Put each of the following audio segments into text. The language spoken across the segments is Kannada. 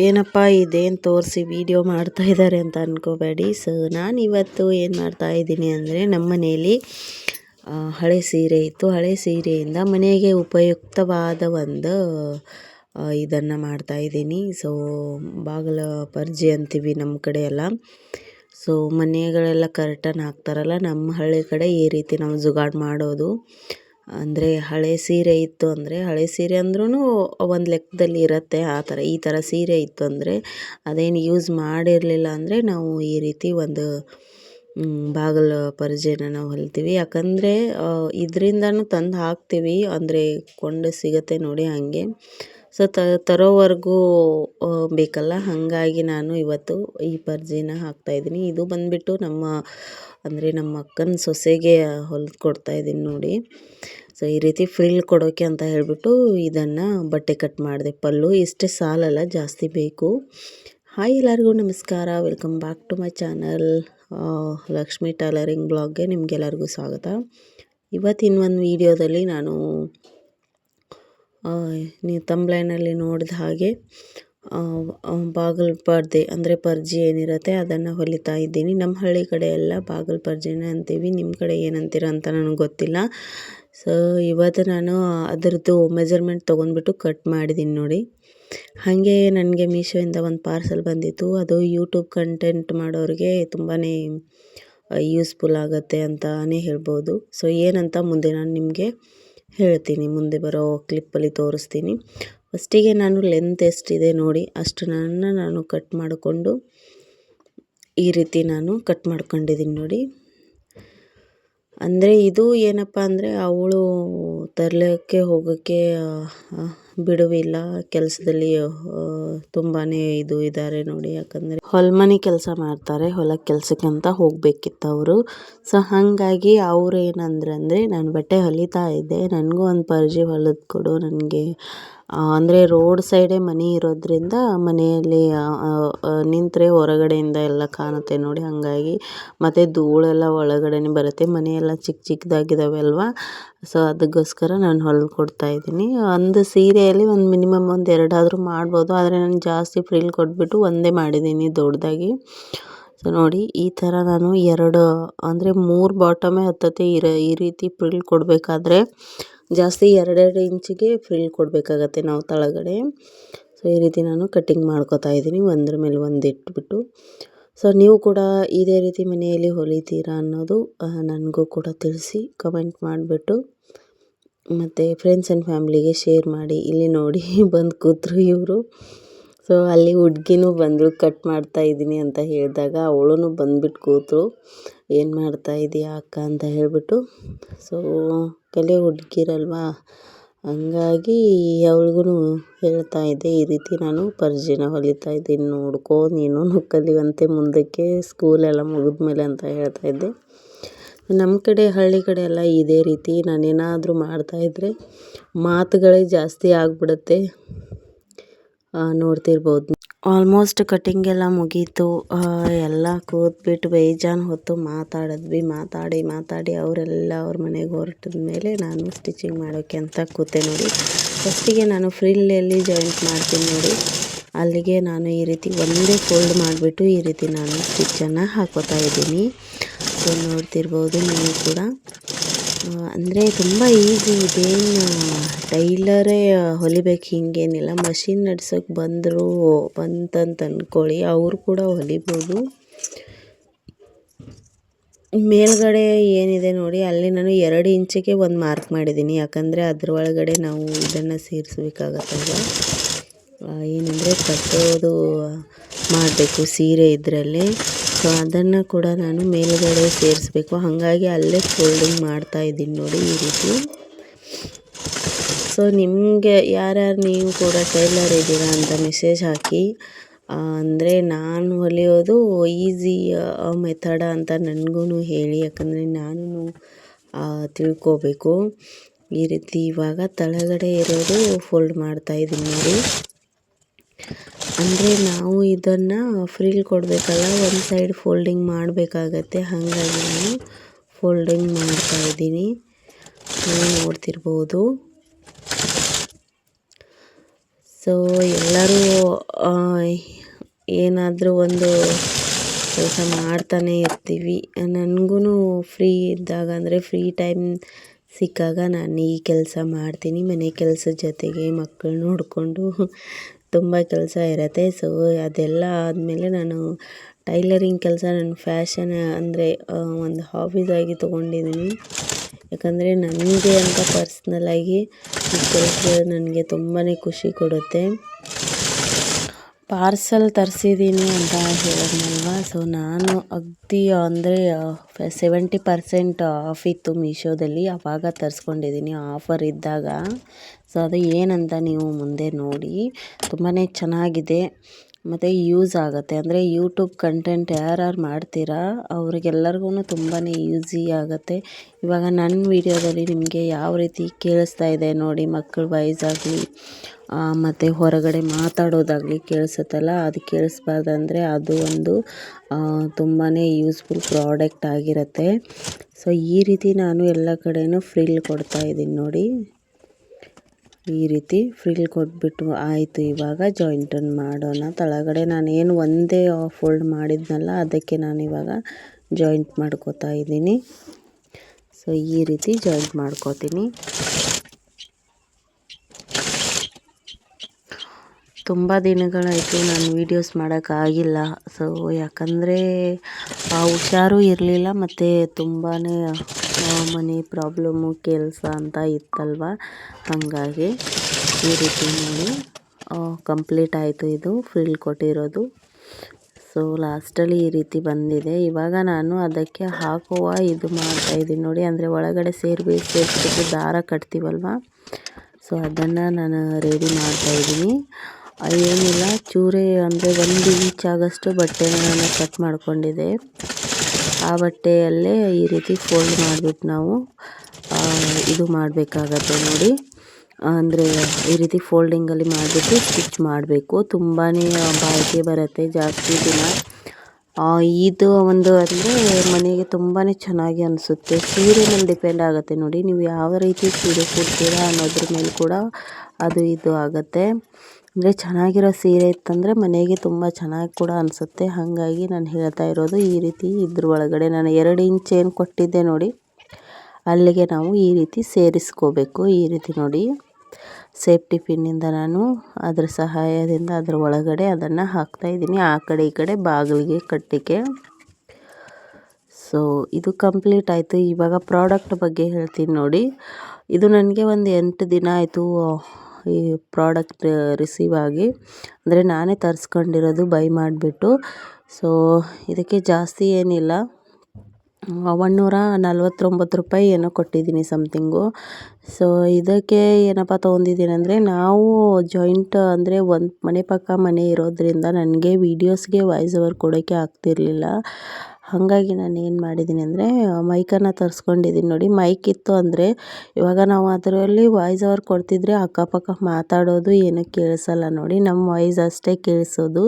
ಏನಪ್ಪ ಇದೇನು ತೋರಿಸಿ ವಿಡಿಯೋ ಮಾಡ್ತಾ ಇದ್ದಾರೆ ಅಂತ ಅನ್ಕೋಬೇಡಿ. ಸೊ ನಾನು ಇವತ್ತು ಏನು ಮಾಡ್ತಾ ಇದ್ದೀನಿ ಅಂದರೆ ನಮ್ಮ ಮನೆಯಲ್ಲಿ ಹಳೆ ಸೀರೆ ಇತ್ತು. ಹಳೆ ಸೀರೆಯಿಂದ ಮನೆಗೆ ಉಪಯುಕ್ತವಾದ ಒಂದು ಇದನ್ನು ಮಾಡ್ತಾ ಇದ್ದೀನಿ. ಸೊ ಬಾಗಿಲ ಪರ್ಜಿ ಅಂತೀವಿ ನಮ್ಮ ಕಡೆ ಎಲ್ಲ. ಸೊ ಮನೆಗಳೆಲ್ಲ ಕರ್ಟನ್ ಹಾಕ್ತಾರಲ್ಲ ನಮ್ಮ ಹಳ್ಳಿ ಕಡೆ ಈ ರೀತಿ ನಾವು ಜುಗಾಡ್ ಮಾಡೋದು. ಅಂದರೆ ಹಳೆ ಸೀರೆ ಇತ್ತು ಅಂದರೆ, ಹಳೆ ಸೀರೆ ಅಂದ್ರೂ ಒಂದು ಲೆಕ್ಕದಲ್ಲಿ ಇರುತ್ತೆ ಆ ಥರ, ಈ ಥರ ಸೀರೆ ಇತ್ತು ಅಂದರೆ ಅದೇನು ಯೂಸ್ ಮಾಡಿರಲಿಲ್ಲ ಅಂದರೆ ನಾವು ಈ ರೀತಿ ಒಂದು ಬಾಗಿಲು ಪರ್ಜೆನ ನಾವು ಹೊಲಿತೀವಿ. ಯಾಕಂದರೆ ಇದರಿಂದನೂ ತಂದು ಹಾಕ್ತೀವಿ. ಅಂದರೆ ಕೊಂಡು ಸಿಗುತ್ತೆ ನೋಡಿ ಹಾಗೆ. ಸೊ ತರೋವರೆಗೂ ಬೇಕಲ್ಲ? ಹಾಗಾಗಿ ನಾನು ಇವತ್ತು ಈ ಪರ್ಜಿನ ಹಾಕ್ತಾಯಿದ್ದೀನಿ ಇದು ಬಂದುಬಿಟ್ಟು ನಮ್ಮ ಅಂದರೆ ನಮ್ಮ ಅಕ್ಕನ ಸೊಸೆಗೆ ಹೊಲ್ದು ಕೊಡ್ತಾ ಇದ್ದೀನಿ ನೋಡಿ. ಸೊ ಈ ರೀತಿ ಫ್ರಿಲ್ ಕೊಡೋಕೆ ಅಂತ ಹೇಳಿಬಿಟ್ಟು ಇದನ್ನು ಬಟ್ಟೆ ಕಟ್ ಮಾಡಿದೆ. ಪಲ್ಲು ಇಷ್ಟೇ ಸಾಲಲ್ಲ, ಜಾಸ್ತಿ ಬೇಕು. ಹಾಯ್ ಎಲ್ಲರಿಗೂ ನಮಸ್ಕಾರ. Welcome back to my channel Lakshmi tailoring ಬ್ಲಾಗ್ಗೆ ನಿಮಗೆಲ್ಲರಿಗೂ ಸ್ವಾಗತ. ಇವತ್ತಿನ ಒಂದು ವಿಡಿಯೋದಲ್ಲಿ ನಾನು ನೀವು ತಂಬ್ಲೈನಲ್ಲಿ ನೋಡಿದ ಹಾಗೆ ಬಾಗಿಲು ಪರದೆ ಅಂದರೆ ಪರ್ಜಿ ಏನಿರುತ್ತೆ ಅದನ್ನು ಹೊಲಿತಾ ಇದ್ದೀನಿ. ನಮ್ಮ ಹಳ್ಳಿ ಕಡೆ ಎಲ್ಲ ಬಾಗಿಲು ಪರ್ಜಿನೇ ಅಂತೀವಿ. ನಿಮ್ಮ ಕಡೆ ಏನಂತೀರ ಅಂತ ನನಗೆ ಗೊತ್ತಿಲ್ಲ. ಸೊ ಇವತ್ತು ನಾನು ಅದರದ್ದು ಮೆಜರ್ಮೆಂಟ್ ತೊಗೊಂಡ್ಬಿಟ್ಟು ಕಟ್ ಮಾಡಿದ್ದೀನಿ ನೋಡಿ. ಹಾಗೆ ನನಗೆ ಮೀಶೋಯಿಂದ ಒಂದು ಪಾರ್ಸಲ್ ಬಂದಿತ್ತು. ಅದು ಯೂಟ್ಯೂಬ್ ಕಂಟೆಂಟ್ ಮಾಡೋರಿಗೆ ತುಂಬಾ ಯೂಸ್ಫುಲ್ ಆಗುತ್ತೆ ಅಂತಲೇ ಹೇಳ್ಬೋದು. ಸೊ ಏನಂತ ಮುಂದೆ ನಾನು ನಿಮಗೆ ಹೇಳ್ತೀನಿ. ಮುಂದೆ ಬರೋ ಕ್ಲಿಪ್ಪಲ್ಲಿ ತೋರಿಸ್ತೀನಿ. ಫಸ್ಟಿಗೆ ನಾನು ಲೆಂತ್ ಎಷ್ಟಿದೆ ನೋಡಿ ಅಷ್ಟನ್ನು ನಾನು ಕಟ್ ಮಾಡಿಕೊಂಡು ಈ ರೀತಿ ನಾನು ಕಟ್ ಮಾಡ್ಕೊಂಡಿದ್ದೀನಿ ನೋಡಿ. ಅಂದರೆ ಇದು ಏನಪ್ಪ ಅಂದರೆ ಅವಳು ತರಲಿಕ್ಕೆ ಹೋಗೋಕ್ಕೆ ಬಿಡುವಿಲ್ಲ, ಕೆಲಸದಲ್ಲಿ ತುಂಬಾ ಇದು ಇದ್ದಾರೆ ನೋಡಿ. ಯಾಕಂದರೆ ಹೊಲ್ಮನೆ ಕೆಲಸ ಮಾಡ್ತಾರೆ, ಹೊಲ ಕೆಲಸಕ್ಕೆ ಅಂತ ಹೋಗಬೇಕಿತ್ತು ಅವರು. ಸೊ ಹಾಗಾಗಿ ಅವ್ರು ಏನಂದ್ರೆ ಅಂದರೆ ನಾನು ಬಟ್ಟೆ ಹೊಲಿತಾ ಇದ್ದೆ. ನನಗೂ ಒಂದು ಪರ್ಜಿ ಹೊಲಿದು ಕೊಡು, ನನಗೆ ಅಂದರೆ ರೋಡ್ ಸೈಡೆ ಮನೆ ಇರೋದ್ರಿಂದ ಮನೆಯಲ್ಲಿ ನಿಂತರೆ ಹೊರಗಡೆಯಿಂದ ಎಲ್ಲ ಕಾಣುತ್ತೆ ನೋಡಿ ಹಾಗಾಗಿ. ಮತ್ತು ಧೂಳೆಲ್ಲ ಒಳಗಡೆನೇ ಬರುತ್ತೆ. ಮನೆಯೆಲ್ಲ ಚಿಕ್ಕ ಚಿಕ್ಕದಾಗಿದ್ದಾವೆ ಅಲ್ವಾ? ಸೊ ಅದಕ್ಕೋಸ್ಕರ ನಾನು ಹೊಲ್ದು ಕೊಡ್ತಾ ಇದ್ದೀನಿ. ಒಂದು ಸೀರೆಯಲ್ಲಿ ಒಂದು ಮಿನಿಮಮ್ ಒಂದು ಎರಡಾದರೂ ಮಾಡ್ಬೋದು. ಆದರೆ ನಾನು ಜಾಸ್ತಿ ಫ್ರಿಲ್ ಕೊಟ್ಬಿಟ್ಟು ಒಂದೇ ಮಾಡಿದ್ದೀನಿ ದೊಡ್ಡದಾಗಿ. ಸೊ ನೋಡಿ ಈ ಥರ ನಾನು ಎರಡು, ಅಂದರೆ ಮೂರು ಬಾಟಮೇ ಹತ್ತತ್ತೆ ಇರ ಈ ರೀತಿ ಫ್ರಿಲ್ ಕೊಡಬೇಕಾದ್ರೆ. ಜಾಸ್ತಿ ಎರಡೆರಡು ಇಂಚಿಗೆ ಫ್ರಿಲ್ ಕೊಡಬೇಕಾಗತ್ತೆ ನಾವು ತಳಗಡೆ. ಸೊ ಈ ರೀತಿ ನಾನು ಕಟ್ಟಿಂಗ್ ಮಾಡ್ಕೋತಾ ಇದ್ದೀನಿ. ಒಂದ್ರ ಮೇಲೆ ಒಂದು ಇಟ್ಬಿಟ್ಟು. ಸೊ ನೀವು ಕೂಡ ಇದೇ ರೀತಿ ಮನೆಯಲ್ಲಿ ಹೊಲಿತೀರಾ ಅನ್ನೋದು ನನಗೂ ಕೂಡ ತಿಳಿಸಿ ಕಮೆಂಟ್ ಮಾಡಿಬಿಟ್ಟು. ಮತ್ತು ಫ್ರೆಂಡ್ಸ್ ಆ್ಯಂಡ್ ಫ್ಯಾಮ್ಲಿಗೆ ಶೇರ್ ಮಾಡಿ. ಇಲ್ಲಿ ನೋಡಿ ಬಂದು ಕೂತರು ಇವರು. ಸೊ ಅಲ್ಲಿ ಹುಡ್ಗಿನೂ ಬಂದರು, ಕಟ್ ಮಾಡ್ತಾ ಇದ್ದೀನಿ ಅಂತ ಹೇಳಿದಾಗ ಅವಳು ಬಂದ್ಬಿಟ್ಟು ಕೂತರು. ಏನು ಮಾಡ್ತಾ ಇದೀಯಾ ಅಕ್ಕ? ಅಂತ ಹೇಳಿಬಿಟ್ಟು. ಸೊ ಕಲೆ ಹುಡುಗಿರಲ್ವಾ ಹಂಗಾಗಿ ಅವ್ಳಿಗೂ ಹೇಳ್ತಾ ಇದ್ದೆ, ಈ ರೀತಿ ನಾನು ಪರ್ಜಿನ ಹೊಲಿತಾ ಇದ್ದೀನಿ, ನೋಡ್ಕೋ, ನೀನು ಕಲಿಯುವಂತೆ ಮುಂದಕ್ಕೆ ಸ್ಕೂಲೆಲ್ಲ ಮುಗಿದ್ಮೇಲೆ ಅಂತ ಹೇಳ್ತಾ ಇದ್ದೆ. ನಮ್ಮ ಕಡೆ, ಹಳ್ಳಿ ಕಡೆ ಎಲ್ಲ ಇದೇ ರೀತಿ, ನಾನೇನಾದರೂ ಮಾಡ್ತಾಯಿದ್ರೆ ಮಾತುಗಳೇ ಜಾಸ್ತಿ ಆಗಿಬಿಡುತ್ತೆ. ನೋಡ್ತಿರ್ಬೋದು. ಆಲ್ಮೋಸ್ಟ್ ಕಟಿಂಗ್ ಎಲ್ಲ ಮುಗೀತು. ಎಲ್ಲ ಕೂತ್ಬಿಟ್ಟು ಬೇಜಾನ್ ಹೊತ್ತು ಮಾತಾಡಿದ್ವಿ. ಮಾತಾಡಿ ಮಾತಾಡಿ ಅವರೆಲ್ಲ ಅವ್ರ ಮನೆಗೆ ಹೊರಟಿದ ಮೇಲೆ ನಾನು ಸ್ಟಿಚಿಂಗ್ ಮಾಡೋಕ್ಕೆ ಅಂತ ಕೂತೆ ನೋಡಿ. ಫಸ್ಟಿಗೆ ನಾನು ಫ್ರಿಲ್ಲಲ್ಲಿ ಜಾಯಿಂಟ್ ಮಾಡ್ತೀನಿ ನೋಡಿ. ಅಲ್ಲಿಗೆ ನಾನು ಈ ರೀತಿ ಒಂದೇ ಫೋಲ್ಡ್ ಮಾಡಿಬಿಟ್ಟು ಈ ರೀತಿ ನಾನು ಸ್ಟಿಚ್ಚನ್ನು ಹಾಕೋತಾ ಇದ್ದೀನಿ. ಸೊ ನೋಡ್ತಿರ್ಬೋದು ನೀವು ಕೂಡ. ಅಂದರೆ ತುಂಬ ಈಸಿ ಇದೇನು ಟೈಲರೇ ಹೊಲಿಬೇಕು ಹಿಂಗೇನಿಲ್ಲ ಮಷಿನ್ ನಡ್ಸೋಕೆ ಬಂದರು ಬಂತಂತ ಅಂದ್ಕೊಳ್ಳಿ ಅವರು ಕೂಡ ಹೊಲಿಬೋದು. ಮೇಲ್ಗಡೆ ಏನಿದೆ ನೋಡಿ, ಅಲ್ಲಿ ನಾನು ಎರಡು ಇಂಚಿಗೆ ಒಂದು ಮಾರ್ಕ್ ಮಾಡಿದ್ದೀನಿ. ಯಾಕಂದರೆ ಅದ್ರ ಒಳಗಡೆ ನಾವು ಇದನ್ನು ಸೇರಿಸ್ಬೇಕಾಗತ್ತಲ್ವ ಏನಂದರೆ ಕಟ್ಟೋದು ಮಾಡಬೇಕು ಸೀರೆ ಇದರಲ್ಲಿ. ಸೊ ಅದನ್ನು ಕೂಡ ನಾನು ಮೇಲುಗಡೆ ಸೇರಿಸ್ಬೇಕು. ಹಾಗಾಗಿ ಅಲ್ಲೇ ಫೋಲ್ಡಿಂಗ್ ಮಾಡ್ತಾ ಇದ್ದೀನಿ ನೋಡಿ ಈ ರೀತಿ. ಸೊ ನಿಮಗೆ ಯಾರ್ಯಾರು ನೀವು ಕೂಡ ಟೈಲರ್ ಇದ್ದೀರಾ ಅಂತ ಮೆಸೇಜ್ ಹಾಕಿ. ಅಂದರೆ ನಾನು ಹೊಲಿಯೋದು ಈಸಿ ಮೆಥಡ ಅಂತ ನನಗೂ ಹೇಳಿ. ಯಾಕಂದರೆ ನಾನು ತಿಳ್ಕೋಬೇಕು. ಈ ರೀತಿ ಇವಾಗ ತಳಗಡೆ ಇರೋದು ಫೋಲ್ಡ್ ಮಾಡ್ತಾ ಇದ್ದೀನಿ ನೋಡಿ. ಅಂದರೆ ನಾವು ಇದನ್ನು ಫ್ರೀಲ್ ಕೊಡಬೇಕಲ್ಲ, ಒಂದು ಸೈಡ್ ಫೋಲ್ಡಿಂಗ್ ಮಾಡಬೇಕಾಗತ್ತೆ. ಹಾಗಾಗಿ ನಾನು ಫೋಲ್ಡಿಂಗ್ ಮಾಡ್ತಾ ಇದ್ದೀನಿ. ನೀವು ನೋಡ್ತಿರ್ಬೋದು. ಸೊ ಎಲ್ಲರೂ ಏನಾದರೂ ಒಂದು ಕೆಲಸ ಮಾಡ್ತಾನೆ ಇರ್ತೀವಿ. ನನಗೂ ಫ್ರೀ ಇದ್ದಾಗ, ಅಂದರೆ ಫ್ರೀ ಟೈಮ್ ಸಿಕ್ಕಾಗ ನಾನು ಈ ಕೆಲಸ ಮಾಡ್ತೀನಿ. ಮನೆ ಕೆಲಸದ ಜೊತೆಗೆ ಮಕ್ಕಳು ನೋಡಿಕೊಂಡು ತುಂಬ ಕೆಲಸ ಇರುತ್ತೆ. ಸೊ ಅದೆಲ್ಲ ಆದಮೇಲೆ ನಾನು ಟೈಲರಿಂಗ್ ಕೆಲಸ ನನ್ನ ಫ್ಯಾಷನ್ ಅಂದರೆ ಒಂದು ಹಾಬೀಸಾಗಿ ತೊಗೊಂಡಿದ್ದೀನಿ ಯಾಕಂದರೆ ನನಗೆ ಅಂತ ಪರ್ಸ್ನಲ್ಲಾಗಿ ಈ ಕೆಲಸ ನನಗೆ ತುಂಬಾ ಖುಷಿ ಕೊಡುತ್ತೆ. ಪಾರ್ಸಲ್ ತರಿಸಿದ್ದೀನಿ ಅಂತ ಹೇಳಿದ್ನಲ್ವಾ? ಸೊ ನಾನು ಅಗ್ದಿ ಅಂದರೆ ಸೆವೆಂಟಿ ಪರ್ಸೆಂಟ್ ಆಫ್ ಇತ್ತು ಮೀಶೋದಲ್ಲಿ. ಆವಾಗ ತರಿಸ್ಕೊಂಡಿದ್ದೀನಿ ಆಫರ್ ಇದ್ದಾಗ. ಸೊ ಅದು ಏನಂತ ನೀವು ಮುಂದೆ ನೋಡಿ. ತುಂಬಾ ಚೆನ್ನಾಗಿದೆ. ಮತ್ತು ಯೂಸ್ ಆಗುತ್ತೆ. ಅಂದರೆ ಯೂಟ್ಯೂಬ್ ಕಂಟೆಂಟ್ ಯಾರ್ಯಾರು ಮಾಡ್ತೀರಾ ಅವ್ರಿಗೆಲ್ಲರಿಗೂ ತುಂಬಾ ಈಸಿ ಆಗುತ್ತೆ. ಇವಾಗ ನನ್ನ ವೀಡಿಯೋದಲ್ಲಿ ನಿಮಗೆ ಯಾವ ರೀತಿ ಕೇಳಿಸ್ತಾ ಇದೆ ನೋಡಿ ಮಕ್ಕಳ ವಾಯ್ಸ್ ಆಗಲಿ. ಮತ್ತು ಹೊರಗಡೆ ಮಾತಾಡೋದಾಗಲಿ ಕೇಳಿಸುತ್ತಲ್ಲ, ಅದು ಕೇಳಿಸ್ಬಾರ್ದಂದ್ರೆ ಅದು ಒಂದು ತುಂಬಾ ಯೂಸ್ಫುಲ್ ಪ್ರಾಡಕ್ಟ್ ಆಗಿರುತ್ತೆ. ಸೊ ಈ ರೀತಿ ನಾನು ಎಲ್ಲ ಕಡೆಯೂ ಫ್ರಿಲ್ ಕೊಡ್ತಾ ಇದ್ದೀನಿ ನೋಡಿ. ಈ ರೀತಿ ಫ್ರಿಲ್ ಕೊಟ್ಬಿಟ್ಟು ಆಯಿತು ಇವಾಗ ಜಾಯಿಂಟನ್ನು ಮಾಡೋಣ. ತಳಗಡೆ ನಾನೇನು ಒಂದೇ ಫೋಲ್ಡ್ ಮಾಡಿದ್ನಲ್ಲ, ಅದಕ್ಕೆ ನಾನು ಇವಾಗ ಜಾಯಿಂಟ್ ಮಾಡ್ಕೋತಾ ಇದ್ದೀನಿ. ಸೊ ಈ ರೀತಿ ಜಾಯಿಂಟ್ ಮಾಡ್ಕೋತೀನಿ. ತುಂಬ ದಿನಗಳಾಯಿತು ನಾನು ವೀಡಿಯೋಸ್ ಮಾಡೋಕ್ಕಾಗಿಲ್ಲ ಸೊ ಯಾಕಂದರೆ ಹುಷಾರು ಇರಲಿಲ್ಲ ಮತ್ತು ತುಂಬಾ ಮನೆ ಪ್ರಾಬ್ಲಮ್ಮು ಕೆಲಸ ಅಂತ ಇತ್ತಲ್ವ? ಹಾಗಾಗಿ ಈ ರೀತಿ ನೋಡಿ ಕಂಪ್ಲೀಟ್ ಆಯಿತು ಇದು ಫಿಲ್ ಕೊಟ್ಟಿರೋದು. ಸೊ ಲಾಸ್ಟಲ್ಲಿ ಈ ರೀತಿ ಬಂದಿದೆ. ಇವಾಗ ನಾನು ಅದಕ್ಕೆ ಹಾಕುವ, ಇದು ಮಾಡ್ತಾಯಿದ್ದೀನಿ ನೋಡಿ, ಅಂದರೆ ಒಳಗಡೆ ಸೇರಿ ಸೇರಿಸ್ಬಿಟ್ಟು ದಾರ ಕಟ್ತೀವಲ್ವ? ಸೊ ಅದನ್ನು ನಾನು ರೆಡಿ ಮಾಡ್ತಾಯಿದ್ದೀನಿ ಏನಿಲ್ಲ ಚೂರೇ ಅಂದರೆ ಒಂದು ಇಂಚ್ ಆಗೋಷ್ಟು ಬಟ್ಟೆನ ನಾನು ಕಟ್ ಮಾಡ್ಕೊಂಡಿದೆ. ಆ ಬಟ್ಟೆಯಲ್ಲೇ ಈ ರೀತಿ ಫೋಲ್ಡ್ ಮಾಡಿಬಿಟ್ಟು ನಾವು ಇದು ಮಾಡಬೇಕಾಗತ್ತೆ ನೋಡಿ. ಅಂದರೆ ಈ ರೀತಿ ಫೋಲ್ಡಿಂಗಲ್ಲಿ ಮಾಡಿಬಿಟ್ಟು ಸ್ಟಿಚ್ ಮಾಡಬೇಕು. ತುಂಬಾ ಬಾಳಿಕೆ ಬರುತ್ತೆ ಜಾಸ್ತಿ ದಿನ. ಇದು ಒಂದು ಅಂದರೆ ಮನೆಗೆ ತುಂಬಾ ಚೆನ್ನಾಗಿ ಅನಿಸುತ್ತೆ. ಸೀರೆ ಮೇಲೆ ಡಿಪೆಂಡ್ ಆಗುತ್ತೆ ನೋಡಿ. ನೀವು ಯಾವ ರೀತಿ ಸೀರೆ ಕೊಡ್ತೀರಾ ಅನ್ನೋದ್ರ ಮೇಲೆ ಕೂಡ ಅದು ಇದು ಆಗುತ್ತೆ. ಅಂದರೆ ಚೆನ್ನಾಗಿರೋ ಸೀರೆ ಇತ್ತಂದರೆ ಮನೆಗೆ ತುಂಬ ಚೆನ್ನಾಗಿ ಕೂಡ ಅನಿಸುತ್ತೆ. ಹಾಗಾಗಿ ನಾನು ಹೇಳ್ತಾ ಇರೋದು ಈ ರೀತಿ ಇದ್ರ ಒಳಗಡೆ ನಾನು ಎರಡು ಇಂಚ್ ಏನು ಕೊಟ್ಟಿದ್ದೆ ನೋಡಿ, ಅಲ್ಲಿಗೆ ನಾವು ಈ ರೀತಿ ಸೇರಿಸ್ಕೋಬೇಕು. ಈ ರೀತಿ ನೋಡಿ, ಸೇಫ್ಟಿ ಪಿನ್ನಿಂದ ನಾನು ಅದರ ಸಹಾಯದಿಂದ ಅದರ ಒಳಗಡೆ ಅದನ್ನು ಹಾಕ್ತಾಯಿದ್ದೀನಿ ಆ ಕಡೆ ಈ ಕಡೆ ಬಾಗಿಲಿಗೆ ಕಟ್ಟಿಗೆ. ಸೊ ಇದು ಕಂಪ್ಲೀಟ್ ಆಯಿತು. ಇವಾಗ ಪ್ರಾಡಕ್ಟ್ ಬಗ್ಗೆ ಹೇಳ್ತೀನಿ ನೋಡಿ. ಇದು ನನಗೆ ಒಂದು ಎಂಟು ದಿನ ಆಯಿತು ಈ ಪ್ರಾಡಕ್ಟ್ ರಿಸೀವ್ ಆಗಿ. ಅಂದರೆ ನಾನೇ ತರಿಸ್ಕೊಂಡಿರೋದು ಬೈ ಮಾಡಿಬಿಟ್ಟು. ಸೊ ಇದಕ್ಕೆ ಜಾಸ್ತಿ ಏನಿಲ್ಲ. ಒಂದುನೂರ ನಲ್ವತ್ತೊಂಬತ್ತು ರೂಪಾಯಿ ಏನೋ ಕೊಟ್ಟಿದ್ದೀನಿ ಸಮ್ಥಿಂಗು ಸೊ ಇದಕ್ಕೆ ಏನಪ್ಪ ತೊಗೊಂಡಿದ್ದೀನಿ ಅಂದರೆ ನಾವು ಜಾಯಿಂಟ್ ಅಂದರೆ ಒಂದು ಮನೆ ಪಕ್ಕ ಮನೆ ಇರೋದರಿಂದ ನನಗೆ ವೀಡಿಯೋಸ್ಗೆ ವಾಯ್ಸ್ ಓವರ್ ಕೊಡೋಕ್ಕೆ ಆಗ್ತಿರಲಿಲ್ಲ. ಹಾಗಾಗಿ ನಾನು ಏನು ಮಾಡಿದ್ದೀನಿ ಅಂದರೆ, ಮೈಕನ್ನು ತರಿಸ್ಕೊಂಡಿದ್ದೀನಿ ನೋಡಿ. ಮೈಕ್ ಇತ್ತು ಅಂದರೆ, ಇವಾಗ ನಾವು ಅದರಲ್ಲಿ ವಾಯ್ಸ್ ಓವರ್ ಕೊಡ್ತಿದ್ರೆ ಅಕ್ಕಪಕ್ಕ ಮಾತಾಡೋದು ಏನೂ ಕೇಳಿಸಲ್ಲ ನೋಡಿ. ನಮ್ಮ ವಾಯ್ಸ್ ಅಷ್ಟೇ ಕೇಳಿಸೋದು.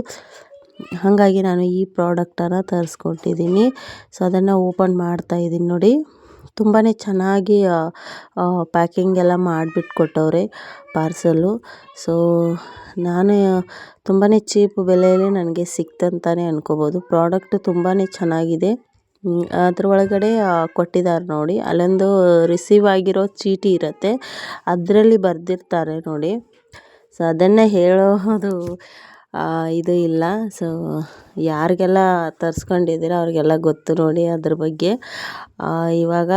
ಹಾಗಾಗಿ ನಾನು ಈ ಪ್ರಾಡಕ್ಟನ್ನು ತರಿಸ್ಕೊಟ್ಟಿದ್ದೀನಿ ಸೊ, ಅದನ್ನು ಓಪನ್ ಮಾಡ್ತಾಯಿದ್ದೀನಿ ನೋಡಿ. ತುಂಬಾ ಚೆನ್ನಾಗಿ ಪ್ಯಾಕಿಂಗ್ ಎಲ್ಲ ಮಾಡಿಬಿಟ್ಟು ಕೊಟ್ಟವ್ರೆ ಪಾರ್ಸಲ್ಲು ಸೊ ನಾನು ತುಂಬಾ ಚೀಪ್ ಬೆಲೆಯಲ್ಲಿ ನನಗೆ ಸಿಕ್ತಂತಲೇ ಅನ್ಕೋಬೋದು. ಪ್ರಾಡಕ್ಟ್ ತುಂಬಾ ಚೆನ್ನಾಗಿದೆ. ಅದ್ರ ಒಳಗಡೆ ಕೊಟ್ಟಿದ್ದಾರೆ ನೋಡಿ. ಅಲ್ಲೊಂದು ರಿಸೀವ್ ಆಗಿರೋ ಚೀಟಿ ಇರುತ್ತೆ. ಅದರಲ್ಲಿ ಬರೆದಿರ್ತಾರೆ ನೋಡಿ. ಸೊ ಅದನ್ನೇ ಹೇಳೋದು. ಇದು ಇಲ್ಲ. ಸೊ ಯಾರಿಗೆಲ್ಲ ತರಿಸ್ಕೊಂಡಿದ್ದೀರ ಅವ್ರಿಗೆಲ್ಲ ಗೊತ್ತು ನೋಡಿ ಅದ್ರ ಬಗ್ಗೆ. ಇವಾಗ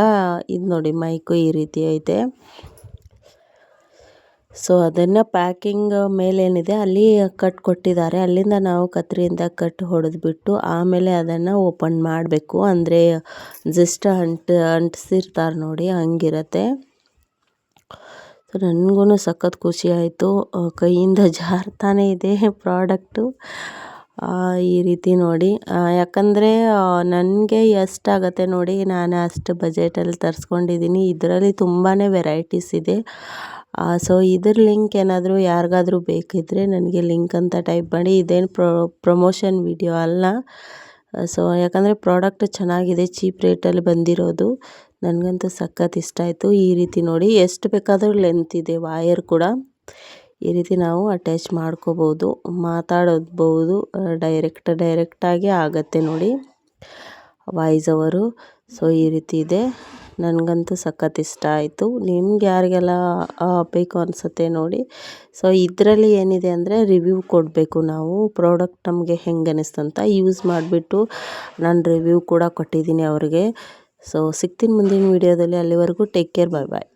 ಇದು ನೋಡಿ ಮೈಕು ಈ ರೀತಿ ಐತೆ. ಸೊ ಅದನ್ನು ಪ್ಯಾಕಿಂಗ್ ಮೇಲೇನಿದೆ. ಅಲ್ಲಿ ಕಟ್ ಕೊಟ್ಟಿದ್ದಾರೆ. ಅಲ್ಲಿಂದ ನಾವು ಕತ್ರಿಯಿಂದ ಕಟ್ ಹೊಡೆದ್ಬಿಟ್ಟು ಆಮೇಲೆ ಅದನ್ನು ಓಪನ್ ಮಾಡಬೇಕು. ಅಂದರೆ ಜಸ್ಟ್ ಅಂಟ್, ಅಂಟಿಸಿರ್ತಾರೆ ನೋಡಿ, ಹಂಗಿರತ್ತೆ. ಸೊ ನನಗೂ ಸಖತ್ ಖುಷಿ ಆಯಿತು. ಕೈಯಿಂದ ಜಾರ್ತಾನೆ ಇದೆ ಪ್ರಾಡಕ್ಟು. ಈ ರೀತಿ ನೋಡಿ. ಯಾಕಂದರೆ ನನಗೆ ಎಷ್ಟಾಗತ್ತೆ ನೋಡಿ, ನಾನು ಅಷ್ಟು ಬಜೆಟಲ್ಲಿ ತರಿಸ್ಕೊಂಡಿದ್ದೀನಿ ಇದರಲ್ಲಿ ತುಂಬಾ ವೆರೈಟೀಸ್ ಇದೆ. ಸೊ ಇದ್ರ ಲಿಂಕ್ ಏನಾದರೂ ಯಾರಿಗಾದರೂ ಬೇಕಿದ್ದರೆ ನನಗೆ ಲಿಂಕ್ ಅಂತ ಟೈಪ್ ಮಾಡಿ. ಇದೇನು ಪ್ರೊ, ಪ್ರಮೋಷನ್ ವಿಡಿಯೋ ಅಲ್ಲ. ಸೊ ಯಾಕಂದರೆ ಪ್ರಾಡಕ್ಟ್ ಚೆನ್ನಾಗಿದೆ, ಚೀಪ್ ರೇಟಲ್ಲಿ ಬಂದಿರೋದು. ನನಗಂತೂ ಸಖತ್ ಇಷ್ಟ ಆಯಿತು. ಈ ರೀತಿ ನೋಡಿ ಎಷ್ಟು ಬೇಕಾದರೂ ಲೆಂತ್ ಇದೆ ವಾಯರ್ ಕೂಡ. ಈ ರೀತಿ ನಾವು ಅಟ್ಯಾಚ್ ಮಾಡ್ಕೋಬೋದು ಮಾತಾಡಬಹುದು ಡೈರೆಕ್ಟ್ ಡೈರೆಕ್ಟಾಗಿ ಆಗತ್ತೆ ನೋಡಿ. ವಾಯ್ಸ್ ಅವರು. ಸೊ ಈ ರೀತಿ ಇದೆ. ನನಗಂತೂ ಸಖತ್ ಇಷ್ಟ ಆಯಿತು. ನಿಮ್ಗೆ ಯಾರಿಗೆಲ್ಲ ಬೇಕು ಅನಿಸುತ್ತೆ ನೋಡಿ. ಸೊ ಇದರಲ್ಲಿ ಏನಿದೆ ಅಂದರೆ ರಿವ್ಯೂ ಕೊಡಬೇಕು ನಾವು. ಪ್ರಾಡಕ್ಟ್ ನಮಗೆ ಹೆಂಗೆ ಅನ್ನಿಸ್ತಂತ ಯೂಸ್ ಮಾಡಿಬಿಟ್ಟು ನಾನು ರಿವ್ಯೂ ಕೂಡ ಕೊಟ್ಟಿದ್ದೀನಿ ಅವ್ರಿಗೆ. ಸೊ ಸಿಗ್ತೀನಿ ಮುಂದಿನ ವೀಡಿಯೋದಲ್ಲಿ ಅಲ್ಲಿವರೆಗೂ ಟೇಕ್ ಕೇರ್ ಬಾಯ್ ಬಾಯ್